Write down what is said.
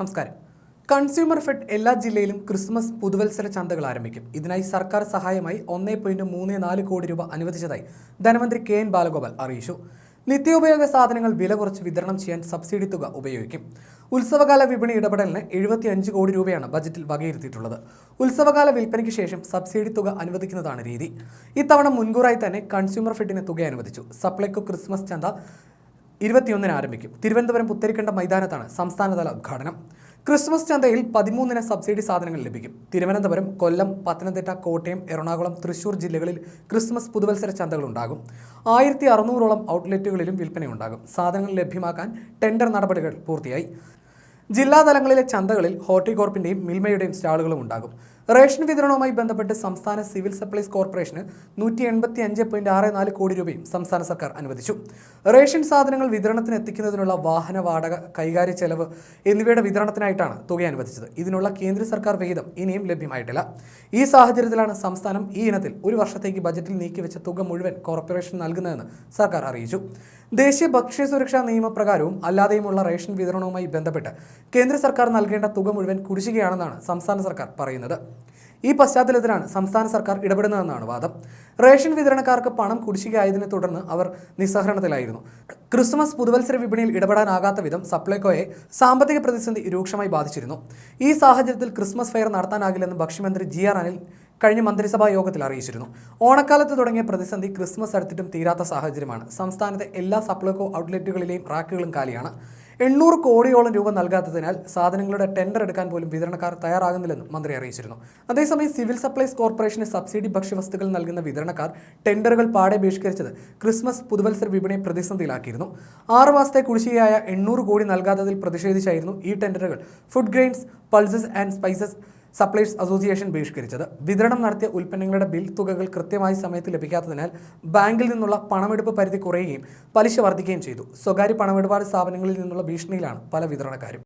നമസ്കാരം. Consumer fed എല്ലാ ജില്ലയിലും ക്രിസ്മസ് പുതുവത്സര ചന്തകൾ ആരംഭിക്കും. ഇതിനായി സർക്കാർ സഹായമായി ഒന്നേ പോയിന്റ് മൂന്ന് നാല് കോടി രൂപ അനുവദിച്ചതായി ധനമന്ത്രി കെ എൻ ബാലഗോപാൽ അറിയിച്ചു. നിത്യോപയോഗ സാധനങ്ങൾ വില കുറച്ച് വിതരണം ചെയ്യാൻ സബ്സിഡി തുക ഉപയോഗിക്കും. ഉത്സവകാല വിപണി ഇടപെടലിന് എഴുപത്തിയഞ്ച് കോടി രൂപയാണ് ബജറ്റിൽ വകയിരുത്തിയിട്ടുള്ളത്. ഉത്സവകാല വിൽപ്പനയ്ക്ക് ശേഷം സബ്സിഡി തുക അനുവദിക്കുന്നതാണ് രീതി. ഇത്തവണ മുൻകൂറായി തന്നെ കൺസ്യൂമർ ഫെഡിന് തുക അനുവദിച്ചു. സപ്ലൈകോ ക്രിസ്മസ് ചന്ത ഇരുപത്തിയൊന്നിന് ആരംഭിക്കും. തിരുവനന്തപുരം പുത്തരിക്കണ്ട മൈതാനത്താണ് സംസ്ഥാനതല ഉദ്ഘാടനം. ക്രിസ്മസ് ചന്തയിൽ പതിമൂന്നിന് സബ്സിഡി സാധനങ്ങൾ ലഭിക്കും. തിരുവനന്തപുരം കൊല്ലം പത്തനംതിട്ട കോട്ടയം എറണാകുളം തൃശൂർ ജില്ലകളിൽ ക്രിസ്മസ് പുതുവത്സര ചന്തകളുണ്ടാകും ആയിരത്തി അറുന്നൂറോളം ഔട്ട്ലെറ്റുകളിലും വിൽപ്പനയുണ്ടാകും. സാധനങ്ങൾ ലഭ്യമാക്കാൻ ടെൻഡർ നടപടികൾ പൂർത്തിയായി. ജില്ലാതലങ്ങളിലെ ചന്തകളിൽ ഹോർട്ടികോർപ്പിന്റെയും മിൽമയുടെയും സ്റ്റാളുകളും ഉണ്ടാകും. റേഷൻ വിതരണവുമായി ബന്ധപ്പെട്ട് സംസ്ഥാന സിവിൽ സപ്ലൈസ് കോർപ്പറേഷന് നൂറ്റി എൺപത്തി അഞ്ച് പോയിന്റ് ആറ് നാല് കോടി രൂപയും സംസ്ഥാന സർക്കാർ അനുവദിച്ചു. റേഷൻ സാധനങ്ങൾ വിതരണത്തിന് എത്തിക്കുന്നതിനുള്ള വാഹന വാടക കൈകാര്യ ചെലവ് എന്നിവയുടെ വിതരണത്തിനായിട്ടാണ് തുക അനുവദിച്ചത്. ഇതിനുള്ള കേന്ദ്ര സർക്കാർ വിഹിതം ഇനിയും ലഭ്യമായിട്ടില്ല. ഈ സാഹചര്യത്തിലാണ് സംസ്ഥാനം ഈ ഇനത്തിൽ ഒരു വർഷത്തേക്ക് ബജറ്റിൽ നീക്കിവെച്ച തുക മുഴുവൻ കോർപ്പറേഷൻ നൽകുന്നതെന്ന് സർക്കാർ അറിയിച്ചു. ദേശീയ ഭക്ഷ്യ സുരക്ഷാ നിയമപ്രകാരവും അല്ലാതെയുമുള്ള റേഷൻ വിതരണവുമായി ബന്ധപ്പെട്ട് കേന്ദ്ര സർക്കാർ നൽകേണ്ട തുക മുഴുവൻ കുടിശ്ശികയാണെന്നാണ് സംസ്ഥാന സർക്കാർ പറയുന്നത്. ഈ പശ്ചാത്തലത്തിലാണ് സംസ്ഥാന സർക്കാർ ഇടപെടുന്നതെന്നാണ് വാദം. റേഷൻ വിതരണക്കാർക്ക് പണം കുടിശ്ശികയായതിനെ തുടർന്ന് അവർ നിസ്സഹരണത്തിലായിരുന്നു. ക്രിസ്മസ് പുതുവത്സര വിപണിയിൽ ഇടപെടാനാകാത്ത വിധം സപ്ലൈകോയെ സാമ്പത്തിക പ്രതിസന്ധി രൂക്ഷമായി ബാധിച്ചിരുന്നു. ഈ സാഹചര്യത്തിൽ ക്രിസ്മസ് ഫെയർ നടത്താനാകില്ലെന്ന് ഭക്ഷ്യമന്ത്രി ജി ആർ അനിൽ കഴിഞ്ഞ മന്ത്രിസഭാ യോഗത്തിൽ അറിയിച്ചിരുന്നു. ഓണക്കാലത്ത് തുടങ്ങിയ പ്രതിസന്ധി ക്രിസ്മസ് അടുത്തിട്ടും തീരാത്ത സാഹചര്യമാണ്. സംസ്ഥാനത്തെ എല്ലാ സപ്ലൈകോ ഔട്ട്ലെറ്റുകളിലെയും റാക്കുകളും കാലിയാണ്. എണ്ണൂറ് കോടിയോളം രൂപ നൽകാത്തതിനാൽ സാധനങ്ങളുടെ ടെൻഡർ എടുക്കാൻ പോലും വിതരണക്കാർ തയ്യാറാകുന്നില്ലെന്നും മന്ത്രി അറിയിച്ചിരുന്നു. അതേസമയം സിവിൽ സപ്ലൈസ് കോർപ്പറേഷന് സബ്സിഡി ഭക്ഷ്യവസ്തുക്കൾ നൽകുന്ന വിതരണക്കാർ ടെൻഡറുകൾ പാടെ ബഹിഷ്കരിച്ചത് ക്രിസ്മസ് പുതുവത്സര വിപണിയെ പ്രതിസന്ധിയിലാക്കിയിരുന്നു. ആറ് മാസത്തെ കുടിശ്ശികയായ എണ്ണൂറ് കോടി നൽകാത്തതിൽ പ്രതിഷേധിച്ചായിരുന്നു ഈ ടെൻഡറുകൾ food grains pulses and spices supplies association ബഹിഷ്കരിച്ചത്. വിതരണം നടത്തിയ ഉൽപ്പന്നങ്ങളുടെ ബിൽ തുകകൾ കൃത്യമായി സമയത്ത് ലഭിക്കാത്തതിനാൽ ബാങ്കിൽ നിന്നുള്ള പണമെടുപ്പ് പരിധി കുറയുകയും പലിശ വർദ്ധിക്കുകയും ചെയ്തു. സ്വകാര്യ പണമിടപാട് സ്ഥാപനങ്ങളിൽ നിന്നുള്ള ഭീഷണിയിലാണ് പല വിതരണക്കാരും.